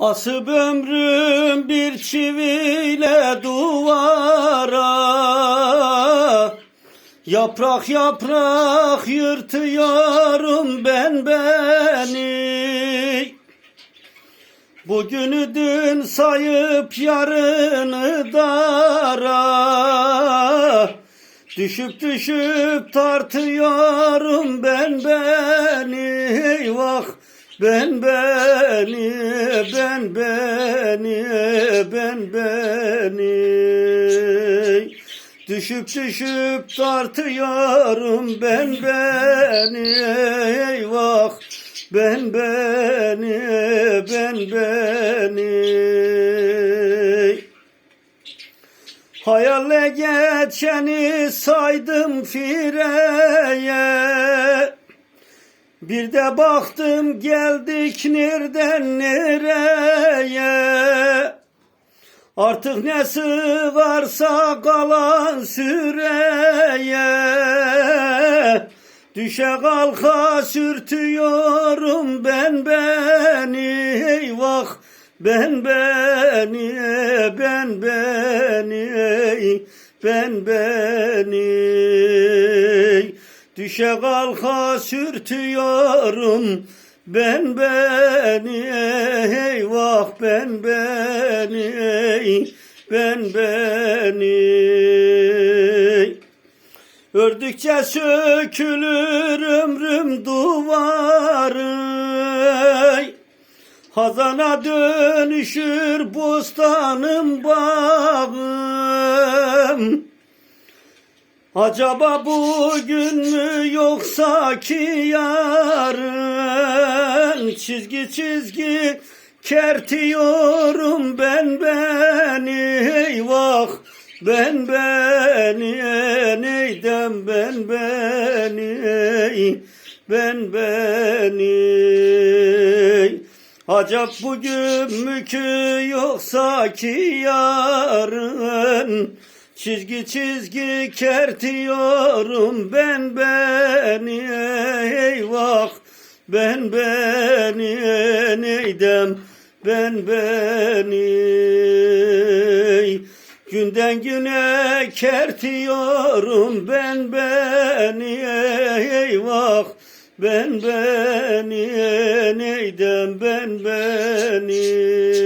Asıp ömrüm bir çiviyle duvara. Yaprak yaprak yırtıyorum ben beni. Bugünü dün sayıp yarını dara. Düşüp düşüp tartıyorum ben beni. Vah ben beni ben beni ben beni. Düşüp düşüp tartıyorum ben beni. Eyvah ben beni ben beni. Hayalle geçeni saydım fireye Bir de baktım geldik nereden nereye. Artık nesi varsa kalan süreye. Düşe kalka sürtüyorum ben beni. Eyvah ben beni ben beni ben beni Düşe kalka sürtüyorum. Ben beni eyvah ben beni ben beni. Ördükçe sökülür ömrüm duvarı. Hazana dönüşür bostanım bağım Acaba bugün mü yoksa ki yarın? Çizgi çizgi kertiyorum ben beni. Eyvah! Ben beni neydem ben beni. Ben beni. Acap bugün mü ki yoksa ki yarın Çizgi çizgi kertiyorum ben beni eyvah! Ben beni neydem? Ben beni. Günden güne kertiyorum ben beni eyvah! Ben beni neydem? Ben beni